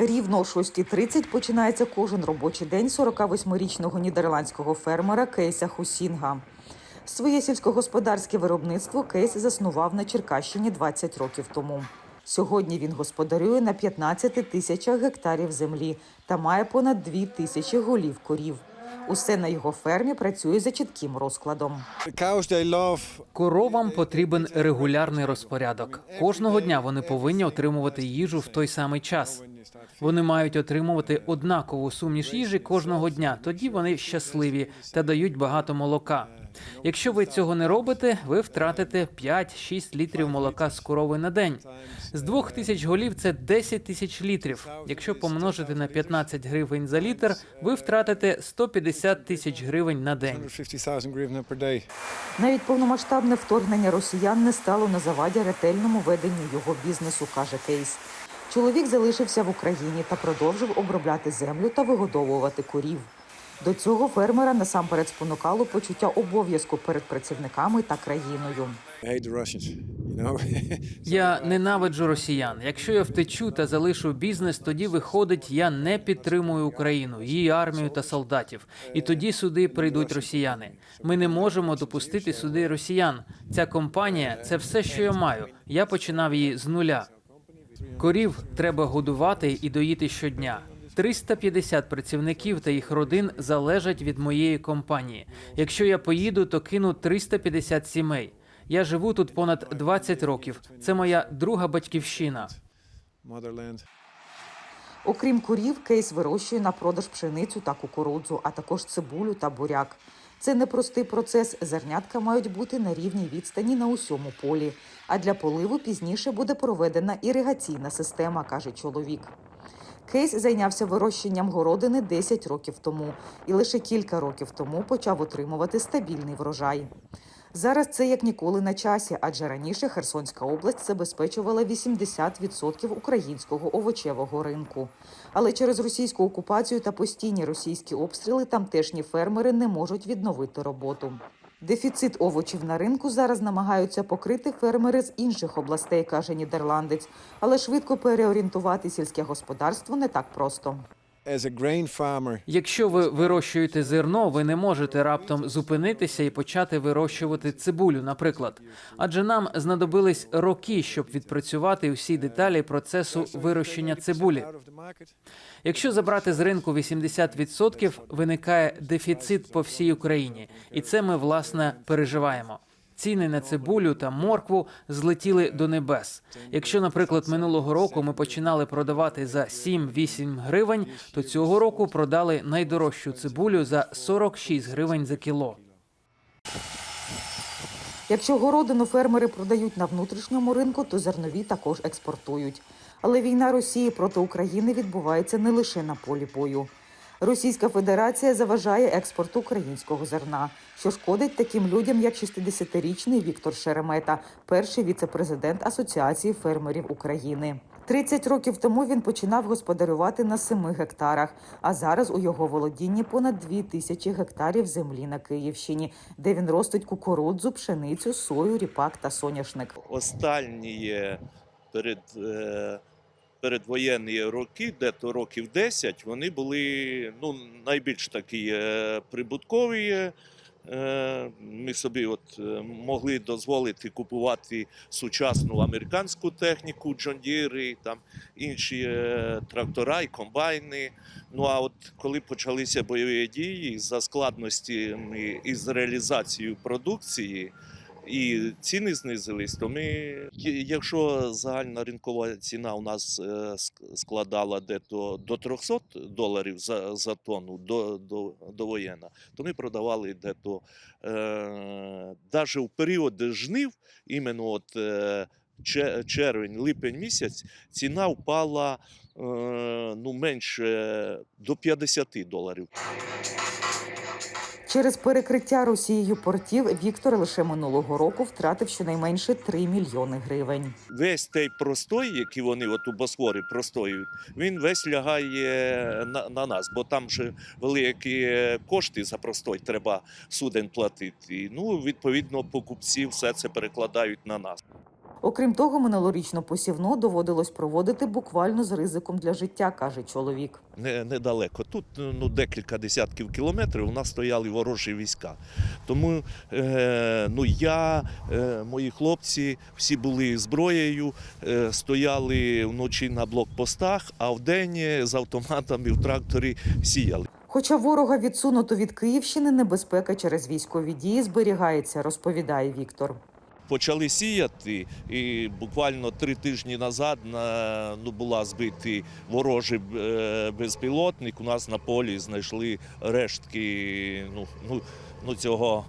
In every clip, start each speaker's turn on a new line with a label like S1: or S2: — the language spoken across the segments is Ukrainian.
S1: Рівно о 6.30 починається кожен робочий день 48-річного нідерландського фермера Кейса Хусінга. Своє сільськогосподарське виробництво Кейс заснував на Черкащині 20 років тому. Сьогодні він господарює на 15 тисячах гектарів землі та має понад 2 тисячі голів корів. Усе на його фермі працює за чітким розкладом.
S2: Коровам потрібен регулярний розпорядок. Кожного дня вони повинні отримувати їжу в той самий час. Вони мають отримувати однакову суміш їжі кожного дня. Тоді вони щасливі та дають багато молока. Якщо ви цього не робите, ви втратите 5-6 літрів молока з корови на день. З двох тисяч голів це 10 тисяч літрів. Якщо помножити на 15 гривень за літр, ви втратите 150 тисяч гривень на день.
S3: 150,000 гривень per.
S1: Навіть повномасштабне вторгнення росіян не стало на заваді ретельному веденню його бізнесу, каже Кейс. Чоловік залишився в Україні та продовжив обробляти землю та вигодовувати корів. До цього фермера насамперед спонукало почуття обов'язку перед працівниками та країною.
S2: Я ненавиджу росіян. Якщо я втечу та залишу бізнес, тоді виходить, я не підтримую Україну, її армію та солдатів. І тоді сюди прийдуть росіяни. Ми не можемо допустити сюди росіян. Ця компанія це все, що я маю. Я починав її з нуля. Корів треба годувати і доїти щодня. 350 працівників та їх родин залежать від моєї компанії. Якщо я поїду, то кину 350 сімей. Я живу тут понад 20 років. Це моя друга батьківщина.
S1: Окрім курів, Кейс вирощує на продаж пшеницю та кукурудзу, а також цибулю та буряк. Це непростий процес. Зернятка мають бути на рівній відстані на усьому полі. А для поливу пізніше буде проведена іригаційна система, каже чоловік. Кейс зайнявся вирощенням городини 10 років тому і лише кілька років тому почав отримувати стабільний врожай. Зараз це як ніколи на часі, адже раніше Херсонська область забезпечувала 80% українського овочевого ринку. Але через російську окупацію та постійні російські обстріли тамтешні фермери не можуть відновити роботу. Дефіцит овочів на ринку зараз намагаються покрити фермери з інших областей, каже нідерландець. Але швидко переорієнтувати сільське господарство не так просто.
S2: Якщо ви вирощуєте зерно, ви не можете раптом зупинитися і почати вирощувати цибулю, наприклад. Адже нам знадобились роки, щоб відпрацювати усі деталі процесу вирощення цибулі. Якщо забрати з ринку 80%, виникає дефіцит по всій Україні, і це ми власне переживаємо. Ціни на цибулю та моркву злетіли до небес. Якщо, наприклад, минулого року ми починали продавати за 7-8 гривень, то цього року продали найдорожчу цибулю за 46 гривень за кіло.
S1: Якщо городину фермери продають на внутрішньому ринку, то зернові також експортують. Але війна Росії проти України відбувається не лише на полі бою. Російська Федерація заважає експорту українського зерна, що шкодить таким людям, як 60-річний Віктор Шеремета, перший віце-президент Асоціації фермерів України. 30 років тому він починав господарювати на 7 гектарах, а зараз у його володінні понад 2 тисячі гектарів землі на Київщині, де він ростить кукурудзу, пшеницю, сою, ріпак та соняшник.
S4: останні перед, е, передвоєнні роки, де-то років 10, вони були ну, найбільш такі е, прибуткові. Е, Ми собі от е, могли дозволити купувати сучасну американську техніку, Deere, там інші трактора і комбайни. Ну а от коли почалися бойові дії за складності із реалізацією продукції, і ціни знизились, то ми, якщо загальна ринкова ціна у нас е, ск- складала дето до 300 доларів за, за тонну до, до, до воєнна, то ми продавали дето е, навіть у період жнив, іменно от е, червень, липень місяць, ціна впала е, ну, менше до 50 доларів.
S1: Через перекриття Росією портів Віктор лише минулого року втратив щонайменше 3 мільйони гривень.
S4: весь той простой, який вони от у Босфорі простоюють, він весь лягає на, на нас, бо там же великі кошти за простой треба суден платити. Ну, відповідно, покупці все це перекладають на нас.
S1: Окрім того, минулорічну посівну доводилось проводити буквально з ризиком для життя, каже чоловік.
S4: не, недалеко. Тут ну, декілька десятків кілометрів у нас стояли ворожі війська. Тому е, ну, я, е, мої хлопці всі були зброєю, е, стояли вночі на блокпостах, а вдень з автоматами в тракторі сіяли.
S1: Хоча ворога відсунуто від Київщини, небезпека через військові дії зберігається, розповідає Віктор.
S4: Почали сіяти, і буквально три тижні назад на, ну, була збитий ворожий е, безпілотник. У нас на полі знайшли рештки ну, ну, ну, цього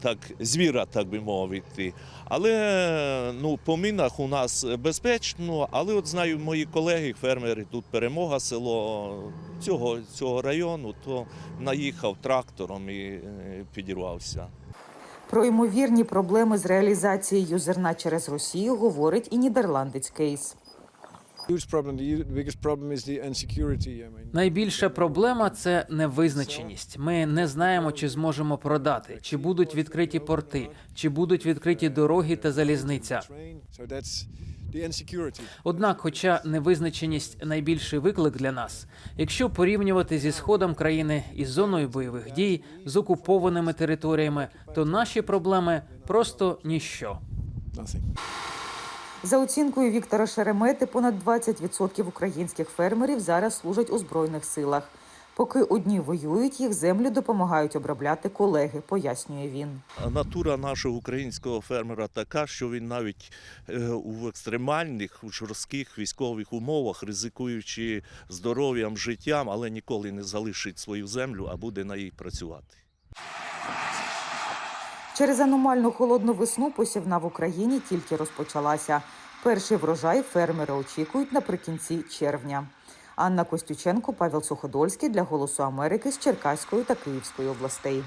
S4: так, звіра, так би мовити. Але ну, по мінах у нас безпечно, але от знаю мої колеги, фермери, тут перемога село цього, цього району, то наїхав трактором і е, підірвався.
S1: Про ймовірні проблеми з реалізацією зерна через Росію говорить і нідерландець кейс.
S2: Найбільша проблема це невизначеність. Ми не знаємо, чи зможемо продати, чи будуть відкриті порти, чи будуть відкриті дороги та залізниця. Однак, хоча невизначеність найбільший виклик для нас, якщо порівнювати зі сходом країни із зоною бойових дій з окупованими територіями, то наші проблеми просто ніщо.
S1: За оцінкою Віктора Шеремети, понад 20% українських фермерів зараз служать у збройних силах. Поки одні воюють, їх землю допомагають обробляти колеги, пояснює він.
S4: Натура нашого українського фермера така, що він навіть е, у екстремальних, у жорстких військових умовах, ризикуючи здоров'ям, життям, але ніколи не залишить свою землю, а буде на їй працювати.
S1: Через аномально холодну весну посівна в Україні тільки розпочалася. Перший врожай фермери очікують наприкінці червня. Анна Костюченко, Павел Суходольський для Голосу Америки з Черкаської та Київської областей.